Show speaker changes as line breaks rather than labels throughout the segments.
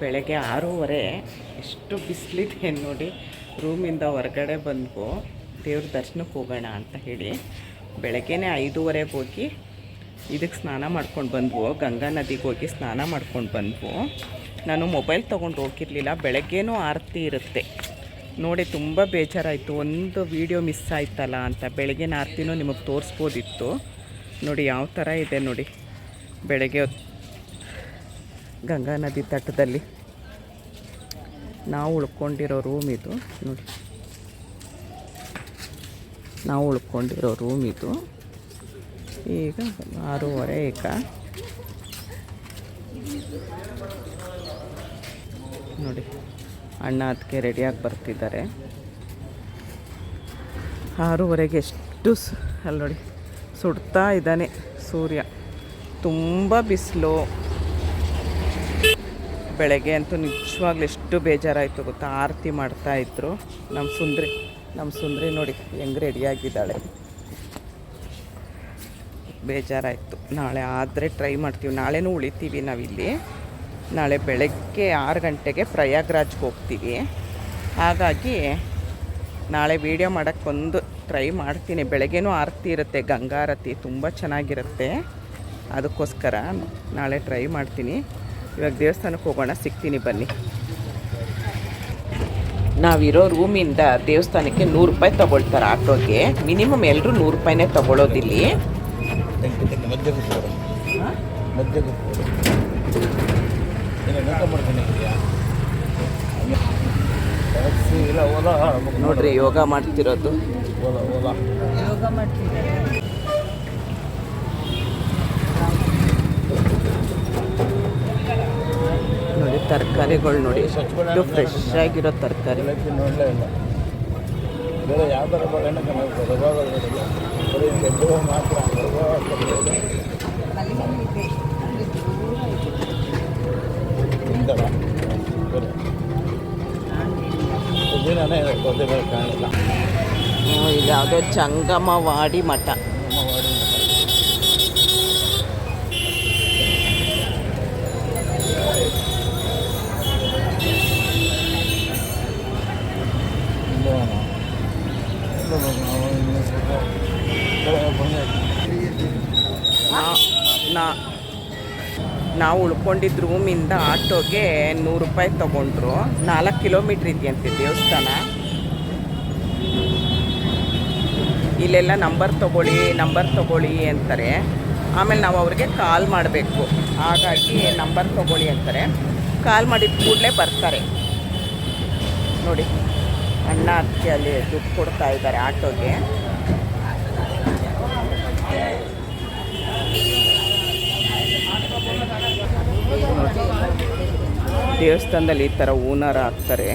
ಬೆಳಗ್ಗೆ ಆರೂವರೆ ಎಷ್ಟು ಬಿಸಿಲಿದೆ ನೋಡಿ. ರೂಮಿಂದ ಹೊರಗಡೆ ಬಂದು ದೇವ್ರ ದರ್ಶನಕ್ಕೆ ಹೋಗೋಣ ಅಂತ ಹೇಳಿ ಬೆಳಗ್ಗೆನೇ ಐದೂವರೆಗೆ ಹೋಗಿ ಇದಕ್ಕೆ ಸ್ನಾನ ಮಾಡ್ಕೊಂಡು ಬಂದ್ವು. ಗಂಗಾ ನದಿಗೆ ಹೋಗಿ ಸ್ನಾನ ಮಾಡ್ಕೊಂಡು ಬಂದ್ವು. ನಾನು ಮೊಬೈಲ್ ತೊಗೊಂಡು ಹೋಗಿರಲಿಲ್ಲ. ಬೆಳಗ್ಗೆನೂ ಆರತಿ ಇರುತ್ತೆ. ನೋಡಿ, ತುಂಬ ಬೇಜಾರಾಯಿತು. ಒಂದು ವೀಡಿಯೋ ಮಿಸ್ ಆಯ್ತಲ್ಲ ಅಂತ ಬೆಳಗಿನ ಆರತಿನೂ ನಿಮಗೆ ತೋರಿಸ್ಬೋದಿತ್ತು. ನೋಡಿ, ಯಾವ ಥರ ಇದೆ ನೋಡಿ. ಬೆಳಗ್ಗೆ ಗಂಗಾ ನದಿ ತಟದಲ್ಲಿ. ನಾವು ಉಳ್ಕೊಂಡಿರೋ ರೂಮ್ ಇದು. ನೋಡಿ. ನಾವು ಉಳ್ಕೊಂಡಿರೋ ರೂಮ್ ಇದು. ಈಗ ಆರೂವರೆ ಈಗ ನೋಡಿ. ಅಣ್ಣ ಅದಕ್ಕೆ ರೆಡಿಯಾಗಿ ಬರ್ತಿದ್ದಾರೆ. ಆರೂವರೆಗೆ ಎಷ್ಟು ಅಲ್ಲಿ ನೋಡಿ. ಸುಡ್ತಾ ಇದ್ದಾನೆ ಸೂರ್ಯ. ತುಂಬ ಬಿಸಿಲು. ಬೆಳಗ್ಗೆ ಅಂತೂ ನಿಜವಾಗ್ಲೂ ಎಷ್ಟು ಬೇಜಾರಾಯಿತು ಗೊತ್ತಾ? ಆರತಿ ಮಾಡ್ತಾ ಇದ್ರು. ನಮ್ಮ ಸುಂದ್ರಿ ನಮ್ಮ ಸುಂದ್ರಿ ನೋಡಿ ಹೆಂಗೆ ರೆಡಿಯಾಗಿದ್ದಾಳೆ ಬೇಜಾರಾಯಿತು. ನಾಳೆ ಆದರೆ ಟ್ರೈ ಮಾಡ್ತೀವಿ. ನಾಳೆನೂ ಉಳಿತೀವಿ ನಾವಿಲ್ಲಿ. ನಾಳೆ ಬೆಳಗ್ಗೆ ಆರು ಗಂಟೆಗೆ ಪ್ರಯಾಗ್ರಾಜ್ಗೆ ಹೋಗ್ತೀವಿ. ಹಾಗಾಗಿ ನಾಳೆ ವೀಡಿಯೋ ಮಾಡೋಕ್ಕೊಂದು ಟ್ರೈ ಮಾಡ್ತೀನಿ. ಬೆಳಗ್ಗೆನೂ ಆರತಿ ಇರುತ್ತೆ ಗಂಗಾರತಿ ತುಂಬ ಚೆನ್ನಾಗಿರುತ್ತೆ. ಅದಕ್ಕೋಸ್ಕರ ನಾಳೆ ಟ್ರೈ ಮಾಡ್ತೀನಿ. ಇವಾಗ ದೇವಸ್ಥಾನಕ್ಕೆ ಹೋಗೋಣ ಸಿಗ್ತೀನಿ ಬನ್ನಿ. ನಾವಿರೋ ರೂಮಿಂದ ದೇವಸ್ಥಾನಕ್ಕೆ ನೂರು ರೂಪಾಯಿ ತೊಗೊಳ್ತಾರೆ ಆಟೋಗೆ. ಮಿನಿಮಮ್ ಎಲ್ಲರೂ ನೂರು ರೂಪಾಯಿನೇ ತೊಗೊಳೋದಿಲ್ಲಿ.
ನೋಡ್ರಿ ಯೋಗ ಮಾಡ್ತಿರೋದು. ಯೋಗ ಮಧ್ಯ ಕೂತ್ಕೊಡು ಏನು ಊಟ ಮಾಡ್ತಾನೆ ಇದೆಯಾ ಟ್ಯಾಕ್ಸಿ ಇಲ್ಲ ಓಲಾ
ನೋಡ್ರಿ ಯೋಗ ಮಾಡ್ತಿರೋದು
ಓಲಾ ಓಲಾ
ನೋಡಿ ತರಕಾರಿಗಳು ನೋಡಿ. ಎಷ್ಟು ಫ್ರೆಶ್ ಆಗಿರೋ ತರಕಾರಿ. ಇದು ಯಾವುದೋ ಇಲ್ಲ ಬೇರೆ ನಾವು ಉಳ್ಕೊಂಡಿದ್ದ ರೂಮಿಂದ ಆಟೋಗೆ ನೂರು ರೂಪಾಯಿ ತೊಗೊಂಡ್ರು. ನಾಲ್ಕು ಕಿಲೋಮೀಟ್ರ್ ಇದೆಯಂತೆ ದೇವಸ್ಥಾನ? ಇಲ್ಲೆಲ್ಲ ನಂಬರ್ ತಗೊಳ್ಳಿ ನಂಬರ್ ತಗೊಳ್ಳಿ ಅಂತಾರೆ. ಆಮೇಲೆ ನಾವು ಅವ್ರಿಗೆ ಕಾಲ್ ಮಾಡಬೇಕು. ಹಾಗಾಗಿ ನಂಬರ್ ತಗೊಳ್ಳಿ ಅಂತಾರೆ. ಕಾಲ್ ಮಾಡಿದ ಕೂಡಲೇ ಬರ್ತಾರೆ. ನೋಡಿ. ಅಣ್ಣ ಅದಕ್ಕೆ ಅಲ್ಲಿ ದುಡ್ಡು ಕೊಡ್ತಾ ಇದ್ದಾರೆ ಆಟೋಗೆ. ದೇವಸ್ಥಾನದಲ್ಲಿ ಈ ಥರ ಓನರ್ ಹಾಕ್ತಾರೆ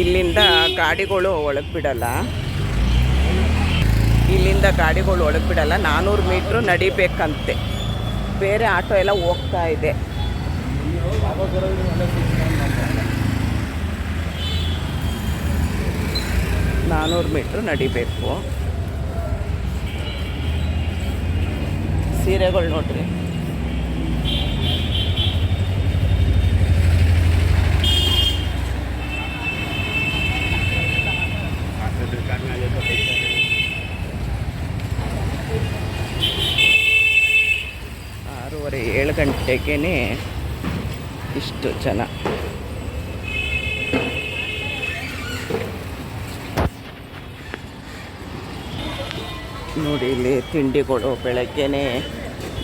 ಇಲ್ಲಿಂದ ಗಾಡಿಗಳು ಒಳಗೆ ಬಿಡಲ್ಲ. ಇಲ್ಲಿಂದ ಗಾಡಿಗಳು ಒಳಗೆ ಬಿಡಲ್ಲ. ನಾನ್ನೂರು ಮೀಟ್ರು ನಡಿಬೇಕಂತೆ. ಬೇರೆ ಆಟೋ ಎಲ್ಲ ಹೋಗ್ತಾ ಇದೆ. ನಾನ್ನೂರು ಮೀಟ್ರ್ ನಡಿಬೇಕು. ಸೀರೆಗಳು ನೋಡ್ರಿ. ಆರೂವರೆ ಏಳು ಗಂಟೆಗೇ ಇಷ್ಟು ಜನ. ನೋಡಿ ಇಲ್ಲಿ ತಿಂಡಿಗಳು ಬೆಳಗ್ಗೆನೆ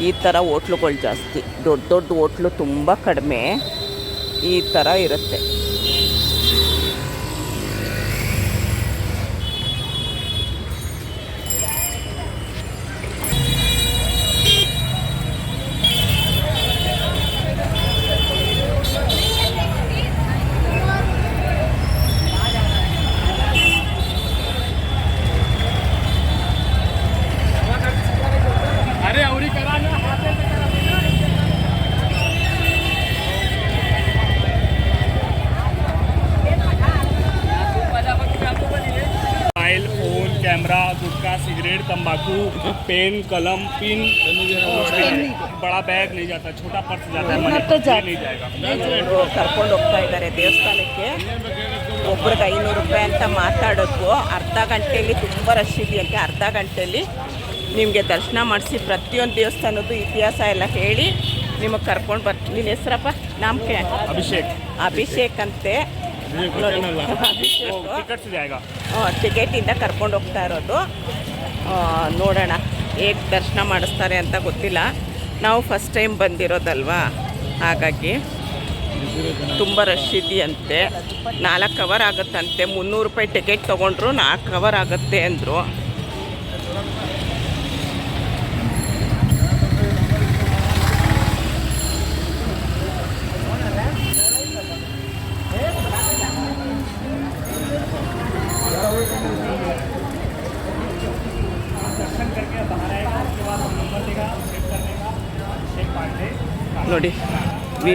ಈ ಥರ ಹೋಟ್ಲುಗಳು ಜಾಸ್ತಿ. ದೊಡ್ಡ ದೊಡ್ಡ ಹೋಟ್ಲು ತುಂಬ ಕಡಿಮೆ. ಈ ಥರ ಇರುತ್ತೆ.
फोन कैमरा गुटखा सिगरेट तंबाकू पेन कलम पिन बड़ा बैग नहीं जाता छोटा पर्स जाता है
इतना
मनी
तो
ये
जा-
नहीं जाएगा
ಇವರು ಕರ್ಕೊಂಡು ಹೋಗ್ತಾ ಇದ್ದಾರೆ ದೇವಸ್ಥಾನಕ್ಕೆ ಒಬ್ರಿಗೆ ಐನೂರು ರೂಪಾಯಿ ಅಂತ ಮಾತಾಡೋದು ಅರ್ಧ ಗಂಟೆಯಲ್ಲಿ ತುಂಬ ರಶ್ ಇದೆಯಂತೆ ಅರ್ಧ ಗಂಟೆಯಲ್ಲಿ ನಿಮಗೆ ದರ್ಶನ ಮಾಡಿಸಿ ಪ್ರತಿಯೊಂದು ದೇವಸ್ಥಾನದ್ದು ಇತಿಹಾಸ ಎಲ್ಲ ಹೇಳಿ ನಿಮಗೆ ಕರ್ಕೊಂಡು ಬರ್ತೀನಿ ನಿನ್ನ ಹೆಸರಪ್ಪ ನಾಮಕೆ
अभिषेक
ಅಭಿಷೇಕ್ ಅಂತೆ
ಟಿಕೆಟ್
ಇಂದ ಕರ್ಕೊಂಡು ಹೋಗ್ತಾ ಇರೋದು. ನೋಡೋಣ, ಹೇಗೆ ದರ್ಶನ ಮಾಡಿಸ್ತಾರೆ ಅಂತ ಗೊತ್ತಿಲ್ಲ. ನಾವು ಫಸ್ಟ್ ಟೈಮ್ ಬಂದಿರೋದಲ್ವಾ? ಹಾಗಾಗಿ ತುಂಬ ರಶ್ ಇದೆಯಂತೆ. ನಾಲ್ಕು ಅವರ್ ಆಗುತ್ತಂತೆ. ಮುನ್ನೂರು ರೂಪಾಯಿ ಟಿಕೆಟ್ ತೊಗೊಂಡ್ರು ನಾಲ್ಕು ಅವರ್ ಆಗುತ್ತೆ ಅಂದರು.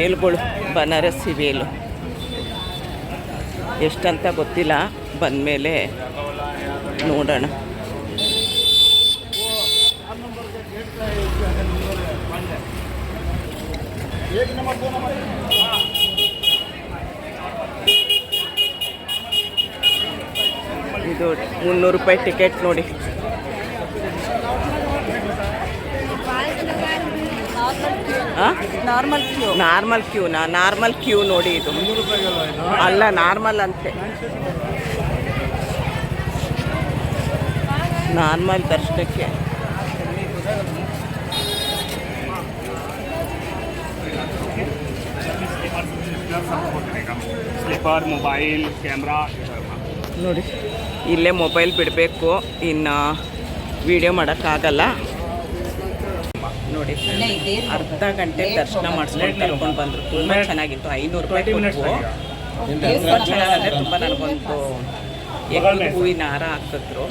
ವೇಲ್ಗಳು ಬನಾರಸಿ ವೇಲು ಎಷ್ಟಂತ ಗೊತ್ತಿಲ್ಲ ಬಂದಮೇಲೆ ನೋಡೋಣ. ಇದು ಮುನ್ನೂರು ರೂಪಾಯಿ ಟಿಕೆಟ್ ನೋಡಿ.
Normal queue.
ನಾರ್ಮಲ್ ಕ್ಯೂನಾ ನಾರ್ಮಲ್ ಕ್ಯೂ ನೋಡಿ ಇದು. ಅಲ್ಲ ನಾರ್ಮಲ್ ಅಂತೆ. ನಾರ್ಮಲ್ ದರ್ಶನಕ್ಕೆ.
ಸ್ಲಿಪ್ಪರ್ ಮೊಬೈಲ್ ಕ್ಯಾಮ್ರಾ
ನೋಡಿ ಇಲ್ಲೇ ಮೊಬೈಲ್ ಬಿಡಬೇಕು. ಇನ್ನು ವಿಡಿಯೋ ಮಾಡೋಕ್ಕಾಗಲ್ಲ. ನೋಡಿ ಅರ್ಧ ಗಂಟೆ ದರ್ಶನ ಮಾಡಿಸ್ಕೊಂಡು ಕರ್ಕೊಂಡು ಬಂದರು ತುಂಬ ಚೆನ್ನಾಗಿತ್ತು ಐನೂರು ರೂಪಾಯಿ
ट्वेंटी मिनट्स
ಕೊಟ್ಟು
लगेगा
ತುಂಬ ಚೆನ್ನಾಗಂದ್ರೆ ತುಂಬ ನನಗೊಂದು ಎಕ್ಕದ ಹೂವಿನ ಹಾರ ಹಾಕಿದ್ರು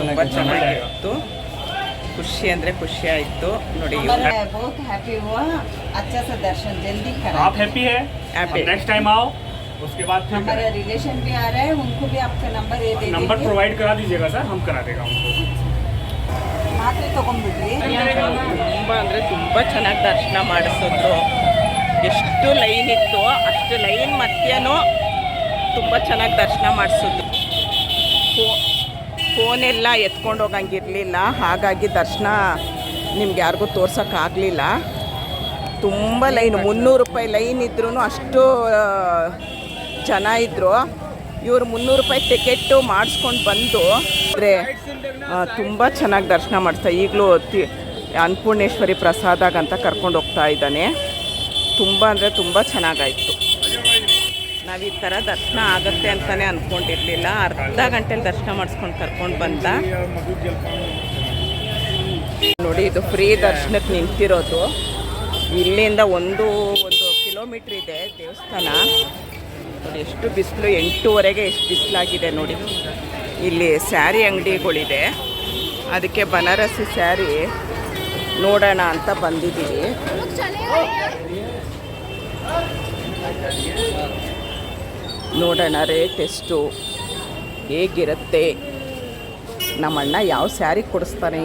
ತುಂಬ ಚೆನ್ನಾಗಿತ್ತು ಖುಷಿ ಅಂದರೆ ಖುಷಿ ಆಯಿತು ನೋಡಿ ಇವ್ರು
बहुत हैप्पी हुआ अच्छा सा दर्शन जल्दी करा
आप हैप्पी है
Happy.
नेक्स्ट टाइम आओ उसके बाद फिर
हमारे रिलेशन भी आ रहा है उनको भी आपका नंबर ये दे
नंबर
देंगे
प्रोवाइड करा दीजिएगा सर हम करा देगा उनको
ಮಾತ್ರೆ ತುಂಬಾ
ತುಂಬ ಅಂದರೆ ತುಂಬ ಚೆನ್ನಾಗಿ ದರ್ಶನ ಮಾಡಿಸಿದ್ರು. ಎಷ್ಟು ಲೈನ್ ಇತ್ತು, ಅಷ್ಟು ಲೈನ್ ಮಧ್ಯನೂ ತುಂಬ ಚೆನ್ನಾಗಿ ದರ್ಶನ ಮಾಡಿಸಿದ್ರು. ಫೋನೆಲ್ಲ ಎತ್ಕೊಂಡು ಹೋಗಂಗಿರಲಿಲ್ಲ, ಹಾಗಾಗಿ ದರ್ಶನ ನಿಮ್ಗೆ ಯಾರಿಗೂ ತೋರ್ಸೋಕ್ಕಾಗಲಿಲ್ಲ ತುಂಬ ಲೈನ್, ಮುನ್ನೂರು ರೂಪಾಯಿ ಲೈನ್ ಇದ್ರೂ ಅಷ್ಟು ಜನ ಇದ್ದರು ಇವರು ಮುನ್ನೂರು ರೂಪಾಯಿ ಟಿಕೆಟ್ಟು ಮಾಡಿಸ್ಕೊಂಡು ಬಂದು, ಅಂದರೆ ತುಂಬ ಚೆನ್ನಾಗಿ ದರ್ಶನ ಮಾಡಿಸ್ತಾ ಈಗಲೂ ತಿ ಅನ್ನಪೂರ್ಣೇಶ್ವರಿ ಪ್ರಸಾದಾಗ ಅಂತ ಕರ್ಕೊಂಡು ಹೋಗ್ತಾ ಇದ್ದಾನೆ. ತುಂಬ ಅಂದರೆ ತುಂಬ ಚೆನ್ನಾಗಾಯಿತು. ನಾವು ಈ ಥರ ದರ್ಶನ ಆಗುತ್ತೆ ಅಂತಲೇ ಅಂದ್ಕೊಂಡಿರಲಿಲ್ಲ ಅರ್ಧ ಗಂಟೆಲಿ ದರ್ಶನ ಮಾಡಿಸ್ಕೊಂಡು ಕರ್ಕೊಂಡು ಬಂದ. ನೋಡಿ, ಇದು ಫ್ರೀ ದರ್ಶನಕ್ಕೆ ನಿಂತಿರೋದು. ಇಲ್ಲಿಂದ ಒಂದು ಒಂದು ಕಿಲೋಮೀಟ್ರ್ ಇದೆ ದೇವಸ್ಥಾನ. ಎಷ್ಟು ಬಿಸಿಲು ಎಂಟೂವರೆಗೆ ಎಷ್ಟು ಬಿಸಿಲಾಗಿದೆ ನೋಡಿ. ಇಲ್ಲಿ ಸ್ಯಾರಿ ಅಂಗಡಿಗಳಿದೆ. ಅದಕ್ಕೆ ಬನಾರಸಿ ಸ್ಯಾರಿ ನೋಡೋಣ ಅಂತ ಬಂದಿದ್ದೀವಿ. ನೋಡೋಣ ರೇಟ್ ಎಷ್ಟು? ಹೇಗಿರುತ್ತೆ? ನಮ್ಮಣ್ಣ ಯಾವ ಸ್ಯಾರಿ ಕೊಡಿಸ್ತಾನೆ?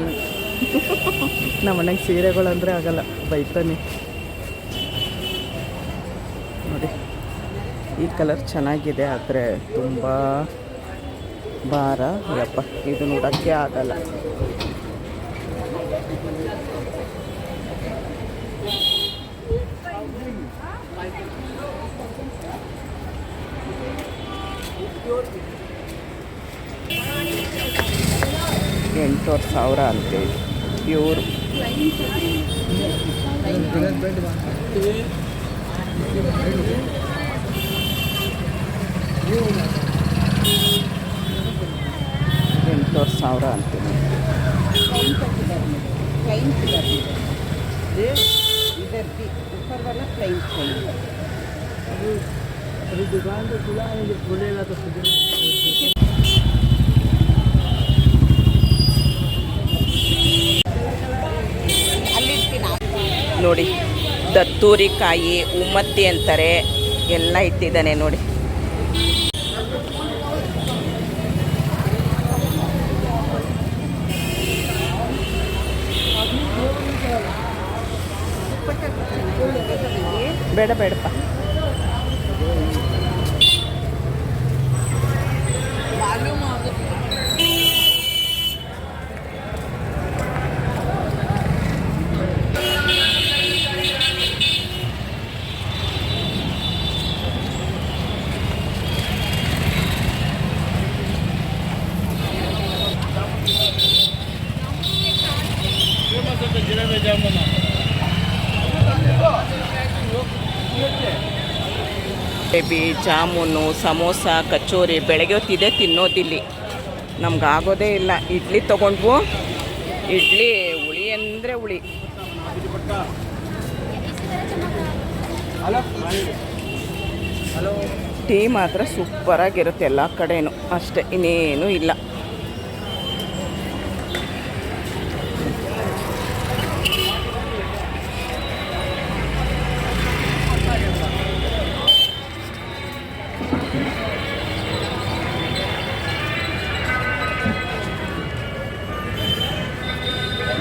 ನಮ್ಮಣ್ಣಗೆ ಸೀರೆಗಳಂದರೆ ಆಗಲ್ಲ ಬೈತಾನೆ. ನೋಡಿ ಈ ಕಲರ್ ಚೆನ್ನಾಗಿದೆ ಆದರೆ ತುಂಬ ಭಾರ ಯಪ್ಪ ಇದು ನೋಡೋಕ್ಕೆ ಆಗಲ್ಲ. ಎಂಟೂವರೆ ಸಾವಿರ ಅಂತೇಳಿ. ಪ್ಯೂರ್. ಎಂಟುವರೆ ಸಾವಿರ ಅಂತೀನಿ.
ಇದರಲ್ಲಿ
ನೋಡಿ ದತ್ತೂರಿಕಾಯಿ ಉಮ್ಮತ್ತಿ ಅಂತಾರೆ ಎಲ್ಲ ಇಟ್ಟಿದ್ದಾನೆ ನೋಡಿ. ಬೇಡ ಬೇಡಪ್ಪ
ಜಿಲೇಬಿ ಜಾಮೂನು
ಜಿಲೇಬಿ, ಜಾಮೂನು, ಸಮೋಸ, ಕಚೋರಿ ಬೆಳಗ್ಗೆ ಹೊತ್ತಿದೆ ತಿನ್ನೋದಿಲ್ಲಿ ನಮ್ಗೆ ಆಗೋದೇ ಇಲ್ಲ. ಇಡ್ಲಿ ತೊಗೊಂಡ್ವು. ಇಡ್ಲಿ ಹುಳಿ ಅಂದರೆ ಹುಳಿ. ಟೀ ಮಾತ್ರ ಸೂಪರಾಗಿರುತ್ತೆ ಎಲ್ಲ ಕಡೆಯೂ ಅಷ್ಟೇ, ಇನ್ನೇನೂ ಇಲ್ಲ.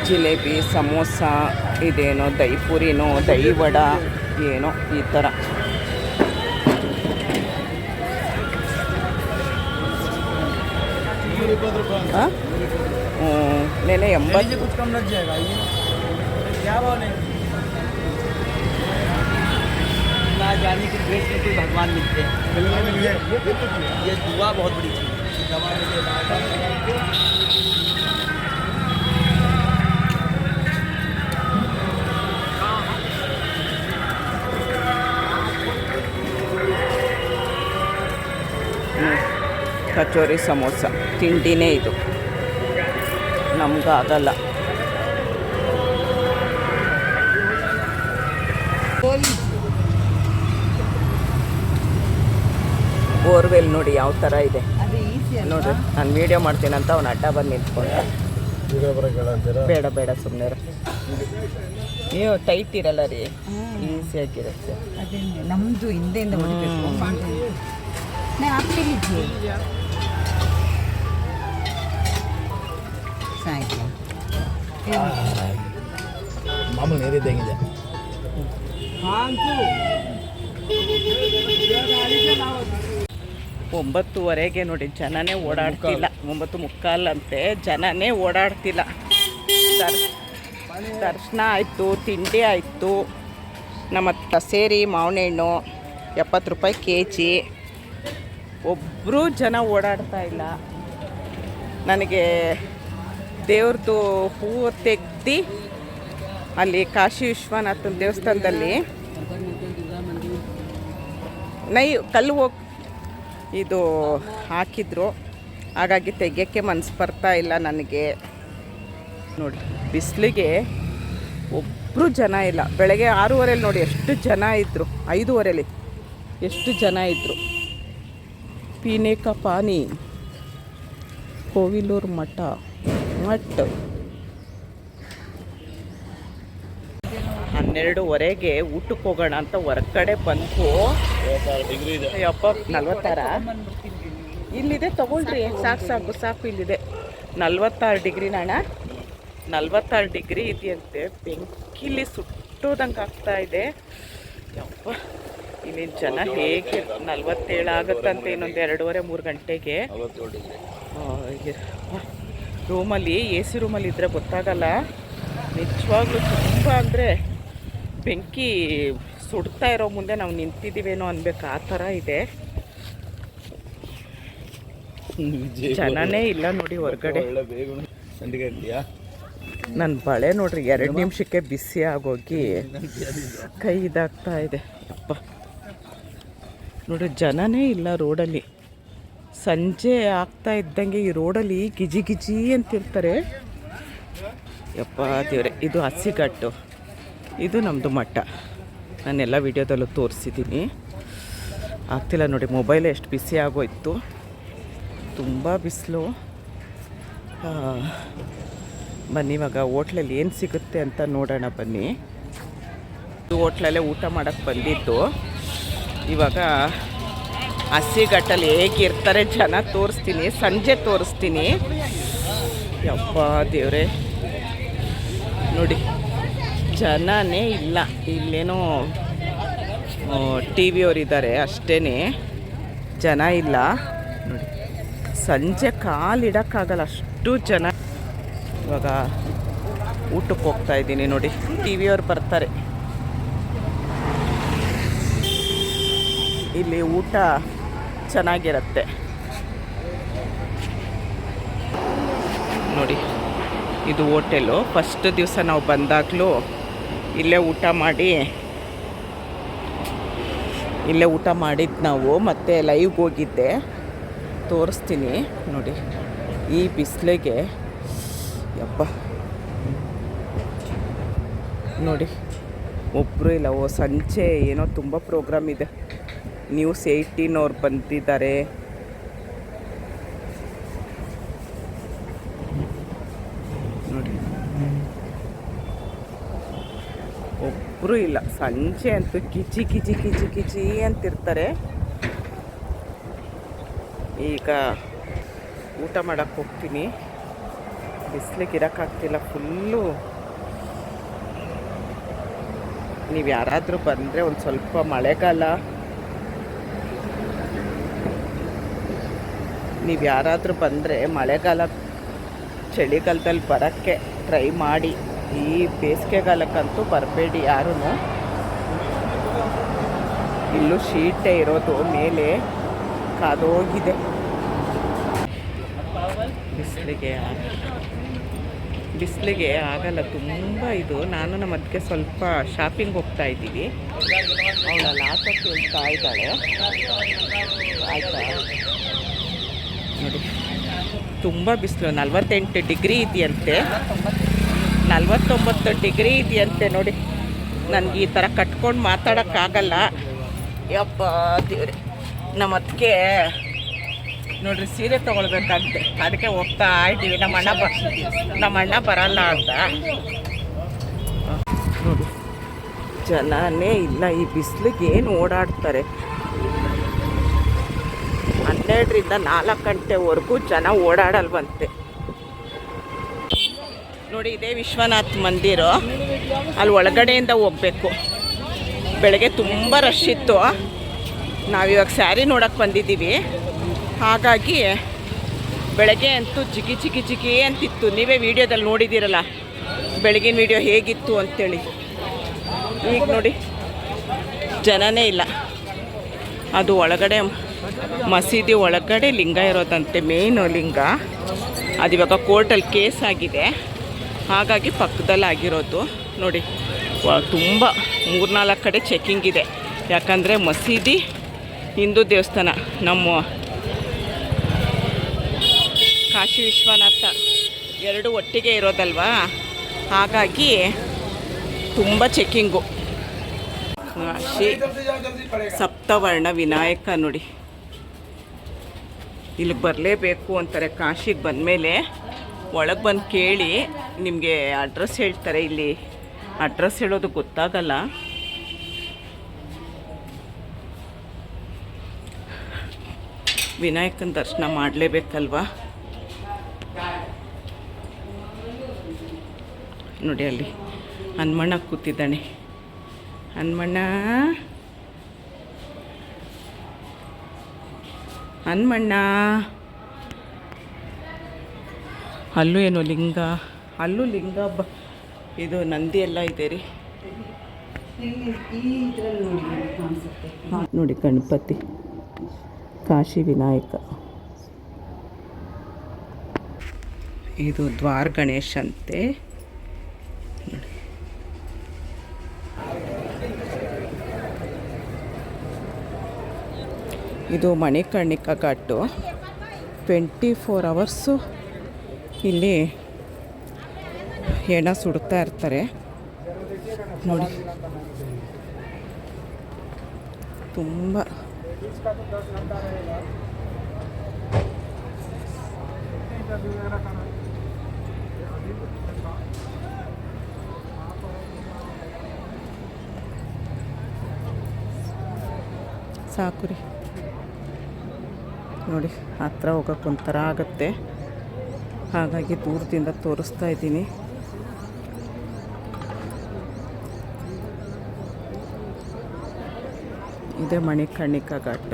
ಜಿಲೇಬಿ ಸಮೋಸ ಇದೇನೋ ದಹಿ ಪುರಿನೋ ದಹಿ ವಡ ಏನೋ ಈ ಥರ
ಇಪ್ಪತ್ತು ರೂಪಾಯಿ
ಹಾಂ ನೆನೆ ಎಂಬತ್ತು
कुछ कम लग जाएगा ये क्या भाव नहीं
ना जाने की ग्रेट में कोई भगवान मिलते हैं
मिलने मिल गए ये कुछ नहीं
ये दुआ बहुत बड़ी चीज़ है
ಕಚೋರಿ ಸಮೋಸ ತಿಂಡಿನೇ ಇದು. ನಮ್ಗಾಗಲ್ಲ. ಬೋರ್ವೆಲ್ ನೋಡಿ ಯಾವ ಥರ ಇದೆ. ನೋಡ್ರಿ ನಾನು ವೀಡಿಯೋ ಮಾಡ್ತೀನಂತ ಅವ್ನು ಅಡ್ಡ ಬಂದು ನಿಂತ್ಕೊಂಡ. ಬೇಡ ಬೇಡ ಸುಮ್ಮನೆ ನೀವು ಟೈಟ್ ಇರಲ್ಲ ರೀ. ಈಸಿಯಾಗಿರುತ್ತೆ
ನಮ್ಮದು ಹಿಂದೆಯಿಂದ ಆಯಿತು
ಮಾಮೂಲಿ ನೀರಿದ್ದಂಗಿದೆ
ಒಂಬತ್ತುವರೆಗೆ ನೋಡಿ ಜನನೇ ಓಡಾಡ್ತಿಲ್ಲ. ಒಂಬತ್ತು ಮುಕ್ಕಾಲಂತೆ ಜನನೇ ಓಡಾಡ್ತಿಲ್ಲ. ದರ್ಶನ ಆಯಿತು ತಿಂಡಿ ಆಯಿತು. ನಮ್ಮ ತಸೇರಿ ಸೇರಿ ಎಪ್ಪತ್ತು ರೂಪಾಯಿ ಕೆ ಜಿ ಒಬ್ಬರೂ ಜನ ಓಡಾಡ್ತಾ ಇಲ್ಲ. ನನಗೆ ದೇವ್ರದ್ದು ಹೂವು ತೆಗ್ದು ಅಲ್ಲಿ ಕಾಶಿ ವಿಶ್ವನಾಥನ ದೇವಸ್ಥಾನದಲ್ಲಿ ನೈ ಕಲ್ಲು ಹೋಗಿ ಇದು ಹಾಕಿದ್ರು. ಹಾಗಾಗಿ ತೆಗಿಯೋಕ್ಕೆ ಮನಸ್ಸು ಬರ್ತಾ ಇಲ್ಲ ನನಗೆ. ನೋಡಿ, ಬಿಸಿಲಿಗೆ ಒಬ್ಬರು ಜನ ಇಲ್ಲ. ಬೆಳಗ್ಗೆ ಆರೂವರೆಲಿ ನೋಡಿ ಎಷ್ಟು ಜನ ಇದ್ದರು ಐದೂವರೆಲಿ ಎಷ್ಟು ಜನ ಇದ್ದರು ಪೀನೇಕ ಪಾನಿ, ಕೋವಿಲೂರು ಮಠ. ಮಠ ಹನ್ನೆರಡುವರೆಗೆ ಊಟಕ್ಕೆ ಹೋಗೋಣ ಅಂತ ಹೊರಗಡೆ ಬಂತು
ಡಿಗ್ರಿ ಇದೆ
ಯಪ್ಪ ನಲ್ವತ್ತಾರ ಇಲ್ಲಿದೆ ತಗೊಳ್ರಿ. ಸಾಕು ಸಾಕು ಸಾಕು ಇಲ್ಲಿದೆ. ನಲ್ವತ್ತಾರು ಡಿಗ್ರಿ ನಾಣ ನಲ್ವತ್ತಾರು ಡಿಗ್ರಿ ಇದೆಯಂತೆ. ಬೆಂಕಿಲಿ ಸುಟ್ಟೋದಂಗೆ ಆಗ್ತಾ ಇದೆ. ಯಪ್ಪ ಇಲ್ಲಿನ ಜನ ಹೇಗೆ ನಲ್ವತ್ತೇಳು ಆಗುತ್ತಂತೆ ಇನ್ನೊಂದು ಎರಡೂವರೆ ಮೂರು ಗಂಟೆಗೆ. ರೂಮಲ್ಲಿ ಎ ಸಿ ರೂಮಲ್ಲಿ ಇದ್ದರೆ ಗೊತ್ತಾಗಲ್ಲ. ನಿಜವಾಗ್ಲೂ ತುಂಬ ಅಂದರೆ ಬೆಂಕಿ ಸುಡ್ತಾ ಇರೋ ಮುಂದೆ ನಾವು ನಿಂತಿದ್ದೀವೇನೋ ಅನ್ಬೇಕು. ಆ ಥರ ಇದೆ. ಜನನೇ ಇಲ್ಲ ನೋಡಿ ಹೊರಗಡೆ. ನನ್ನ ಬಳೆ ನೋಡ್ರಿ ಎರಡು ನಿಮಿಷಕ್ಕೆ ಬಿಸಿ ಆಗೋಗಿ ಕೈ ಇದಾಗ್ತಾ ಇದೆ. ಅಪ್ಪ. ನೋಡಿ ಜನನೇ ಇಲ್ಲ ರೋಡಲ್ಲಿ. ಸಂಜೆ ಆಗ್ತಾ ಇದ್ದಂಗೆ ಈ ರೋಡಲ್ಲಿ ಗಿಜಿ ಗಿಜಿ ಅಂತಿರ್ತಾರೆ. ಯಪ್ಪ ದೇವ್ರೆ, ಇದು ಹಸಿಗಟ್ಟು. ಇದು ನಮ್ಮದು ಮಠ. ನಾನೆಲ್ಲ ವಿಡಿಯೋದಲ್ಲೂ ತೋರಿಸಿದ್ದೀನಿ. ಆಗ್ತಿಲ್ಲ ನೋಡಿ, ಮೊಬೈಲ್ ಎಷ್ಟು ಬಿಸಿ ಆಗೋಯ್ತು. ತುಂಬ ಬಿಸಿಲು. ಬನ್ನಿ, ಇವಾಗ ಹೋಟ್ಲಲ್ಲಿ ಏನು ಸಿಗುತ್ತೆ ಅಂತ ನೋಡೋಣ ಬನ್ನಿ. ಹೋಟ್ಲಲ್ಲೇ ಊಟ ಮಾಡೋಕ್ಕೆ ಬಂದಿದ್ದು. ಇವಾಗ ಹಸಿಗಟ್ಟಲ್ಲಿ ಹೇಗಿರ್ತಾರೆ ಜನ ತೋರಿಸ್ತೀನಿ, ಸಂಜೆ ತೋರಿಸ್ತೀನಿ. ಯಪ್ಪ ದೇವ್ರೆ. ನೋಡಿ, ಜನನೇ ಇಲ್ಲ. ಇಲ್ಲೇನೋ ಟಿ ವಿಯವರಿದ್ದಾರೆ ಅಷ್ಟೇ ಜನ ಇಲ್ಲ. ನೋಡಿ, ಸಂಜೆ ಕಾಲಿಡೋಕ್ಕಾಗಲ್ಲ ಅಷ್ಟು ಜನ. ಇವಾಗ ಊಟಕ್ಕೆ ಹೋಗ್ತಾ ಇದ್ದೀನಿ ನೋಡಿ ಟಿ ವಿಯವ್ರು ಬರ್ತಾರೆ. ಇಲ್ಲಿ ಊಟ ಚೆನ್ನಾಗಿರುತ್ತೆ. ನೋಡಿ, ಇದು ಹೋಟೆಲು. ಫಸ್ಟ್ ದಿವಸ ನಾವು ಬಂದಾಗಲೂ ಇಲ್ಲೇ ಊಟ ಮಾಡಿ, ಇಲ್ಲೇ ಊಟ ಮಾಡಿದ್ದು ನಾವು, ಮತ್ತೆ ಲೈವ್ಗೆ ಹೋಗಿದ್ದೆ. ತೋರಿಸ್ತೀನಿ. ನೋಡಿ, ಈ ಬಿಸಿಲಿಗೆ, ಯಪ್ಪ. ನೋಡಿ ಒಬ್ಬರು ಇಲ್ಲ, ಓ, ಸಂಜೆ ಏನೋ ತುಂಬ ಪ್ರೋಗ್ರಾಮ್ ಇದೆ. ನ್ಯೂಸ್ ಏಯ್ಟೀನ್ ಅವ್ರು ಬಂದಿದ್ದಾರೆ. ನೋಡಿ. ಒಬ್ಬರು ಇಲ್ಲ. ಸಂಜೆ ಅಂತೂ ಕಿಚಿ ಕಿಚಿ ಕಿಚಿ ಕಿಚಿ ಅಂತಿರ್ತಾರೆ. ಈಗ ಊಟ ಮಾಡಕ್ಕೆ ಹೋಗ್ತೀನಿ. ಬಿಸಿಲಿಗೆ ಇರೋಕ್ಕಾಗ್ತಿಲ್ಲ ಫುಲ್ಲು. ನೀವು ಯಾರಾದರೂ ಬಂದರೆ ಒಂದು ಸ್ವಲ್ಪ ಮಳೆಗಾಲ. ನೀವು ಯಾರಾದರೂ ಬಂದರೆ ಮಳೆಗಾಲ, ಚಳಿಗಾಲದಲ್ಲಿ ಬರೋಕ್ಕೆ ಟ್ರೈ ಮಾಡಿ. ಈ ಬೇಸಿಗೆಗಾಲಕ್ಕಂತೂ ಬರಬೇಡಿ ಯಾರೂ ಇಲ್ಲೂ ಶೀಟೇ ಇರೋದು, ಮೇಲೆ ಕಾದೋಗಿದೆ. ಬಿಸಿಲಿಗೆ ಬಿಸಿಲಿಗೆ ಆಗಲ್ಲ, ತುಂಬ ಇದು. ನಾನು ನಮ್ಮ ಅದಕ್ಕೆ ಸ್ವಲ್ಪ ಶಾಪಿಂಗ್ ಹೋಗ್ತಾ ಇದ್ದೀವಿ. ಅವಳ ಲಾಟ ಕೇಳ್ತಾ ಇದ್ದಾಳೆ. ಆಯ್ತಾ? ನೋಡಿ. ತುಂಬ ಬಿಸಿಲು. ನಲ್ವತ್ತೆಂಟು ಡಿಗ್ರಿ ಇದೆಯಂತೆ. ನಲ್ವತ್ತೊಂಬತ್ತು ಡಿಗ್ರಿ ಇದೆಯಂತೆ ನೋಡಿ. ನನಗೆ ಈ ಥರ ಕಟ್ಕೊಂಡು ಮಾತಾಡೋಕ್ಕಾಗಲ್ಲ. ಯಪ್ಪ ದೇವ್ರಿ. ನಮ್ಮ ಅದಕ್ಕೆ ನೋಡಿರಿ ಸೀರೆ ತೊಗೊಳ್ಬೇಕಂತೆ. ಅದಕ್ಕೆ ಹೋಗ್ತಾ ಇದ್ದೀವಿ. ನಮ್ಮ ಅಣ್ಣ ಬ ನಮ್ಮ ಅಣ್ಣ ಬರಲ್ಲ ಅಂತ. ನೋಡಿ. ಜನನೇ ಇಲ್ಲ. ಈ ಬಿಸಿಲಿಗೆ ಏನು ಓಡಾಡ್ತಾರೆ? ಹನ್ನೆರಡರಿಂದ ನಾಲ್ಕು ಗಂಟೆವರೆಗೂ ಜನ ಓಡಾಡಲ್ವಂತೆ. ನೋಡಿ, ಇದೇ ವಿಶ್ವನಾಥ್ ಮಂದಿರ. ಅಲ್ಲಿ ಒಳಗಡೆಯಿಂದ ಹೋಗ್ಬೇಕು. ಬೆಳಗ್ಗೆ ತುಂಬ ರಶ್ ಇತ್ತು. ನಾವಿವಾಗ ಸ್ಯಾರಿ ನೋಡೋಕ್ಕೆ ಬಂದಿದ್ದೀವಿ. ಹಾಗಾಗಿ ಬೆಳಗ್ಗೆ ಅಂತೂ ಜಿಗಿ ಜಿಗಿ ಜಿಗಿ ಅಂತಿತ್ತು. ನೀವೇ ವಿಡಿಯೋದಲ್ಲಿ ನೋಡಿದ್ದೀರಲ್ಲ, ಬೆಳಗಿನ ವಿಡಿಯೋ ಹೇಗಿತ್ತು ಅಂತೇಳಿ. ಈಗ ನೋಡಿ, ಜನನೇ ಇಲ್ಲ. ಅದು ಒಳಗಡೆ ಮಸೀದಿ ಒಳಗಡೆ ಲಿಂಗ ಇರೋದಂತೆ ಮೇಯ್ನು ಲಿಂಗ. ಅದು ಇವಾಗ ಕೋರ್ಟಲ್ಲಿ ಕೇಸ್ ಆಗಿದೆ. ಹಾಗಾಗಿ ಪಕ್ಕದಲ್ಲಿ ಆಗಿರೋದು. ನೋಡಿ ತುಂಬ ಮೂರ್ನಾಲ್ಕು ಕಡೆ ಚೆಕಿಂಗ್ ಇದೆ. ಯಾಕಂದರೆ ಮಸೀದಿ, ಹಿಂದೂ ದೇವಸ್ಥಾನ, ನಮ್ಮ ಕಾಶಿ ವಿಶ್ವನಾಥ ಎರಡು ಒಟ್ಟಿಗೆ ಇರೋದಲ್ವಾ? ಹಾಗಾಗಿ ತುಂಬ ಚೆಕಿಂಗು ಕಾಶಿ ಸಪ್ತವರ್ಣ ವಿನಾಯಕ ನೋಡಿ. ಇಲ್ಲಿಗೆ ಬರಲೇಬೇಕು ಅಂತಾರೆ. ಕಾಶಿಗೆ ಬಂದಮೇಲೆ ಒಳಗೆ ಬಂದು ಕೇಳಿ ನಿಮಗೆ ಅಡ್ರೆಸ್ ಹೇಳ್ತಾರೆ ಇಲ್ಲಿ. ಅಡ್ರೆಸ್ ಹೇಳೋದು ಗೊತ್ತಾಗಲ್ಲ. ವಿನಾಯಕನ ದರ್ಶನ ಮಾಡಲೇಬೇಕಲ್ವಾ? ನೋಡಿ ಅಲ್ಲಿ ಹನುಮಣ್ಣ ಕೂತಿದ್ದಾನೆ. ಹನುಮಣ್ಣ ಹನುಮಣ್ಣ. ಅಲ್ಲೂ ಏನು ಲಿಂಗ? ಅಲ್ಲೂ ಲಿಂಗ ಬ, ಇದು ನಂದಿ ಎಲ್ಲ ಇದೆ ರೀ. ನೋಡಿ ಗಣಪತಿ, ಕಾಶಿ ವಿನಾಯಕ. ಇದು ದ್ವಾರ ಗಣೇಶ್ ಅಂತೆ ಇದು Manikarnika ghat. Twenty four hours ಇಲ್ಲಿ ಹೆಣ ಸುಡ್ತಾ ಇರ್ತಾರೆ. ನೋಡಿ. ತುಂಬ. ಸಾಕು ರೀ. ನೋಡಿ, ಹತ್ರ ಹೋಗೋಕ್ಕೆ ಒಂಥರ ಆಗುತ್ತೆ. ಹಾಗಾಗಿ ದೂರದಿಂದ ತೋರಿಸ್ತಾ ಇದ್ದೀನಿ. ಇದೇ ಮಣಿಕರ್ಣಿಕಾ ಘಾಟ್.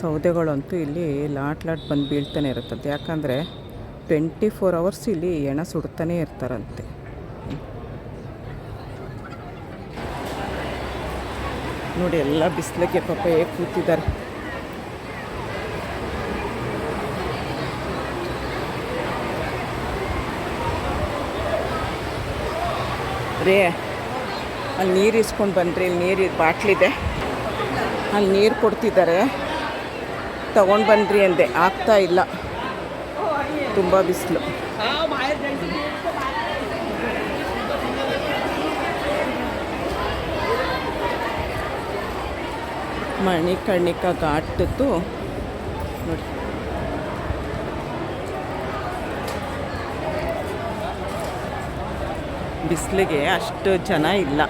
ಸೌದೆಗಳಂತೂ ಇಲ್ಲಿ ಲಾಟ್ ಲಾಟ್ ಬಂದು ಬೀಳ್ತಾನೆ ಇರುತ್ತದೆ ಯಾಕಂದರೆ ಟ್ವೆಂಟಿ ಫೋರ್ ಅವರ್ಸ್ ಇಲ್ಲಿ ಎಣ ಸುಡ್ತಾನೆ ಇರ್ತಾರಂತೆ. ನೋಡಿ, ಎಲ್ಲ ಬಿಸಿಲಿಗೆ ಪಾಪ ಹೇಗೆ ಕೂತಿದ್ದಾರೆ. ರೇ ಅಲ್ಲಿ ನೀರು ಇಸ್ಕೊಂಡು ಬನ್ನಿರಿ ಇಲ್ಲಿ ನೀರು ಬಾಟ್ಲಿದೆ. ಅಲ್ಲಿ ನೀರು ಕೊಡ್ತಿದ್ದಾರೆ. ತಗೊಂಡು ಬನ್ನಿರಿ ಅಂದೆ. ಆಗ್ತಾ ಇಲ್ಲ. ತುಂಬ ಬಿಸಿಲು. ಮಣಿಕರ್ಣಿಕ ಘಾಟದ್ದು ನೋಡಿ. ಬಿಸಿಲಿಗೆ ಅಷ್ಟು ಜನ ಇಲ್ಲ.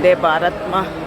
वंदे भारत में।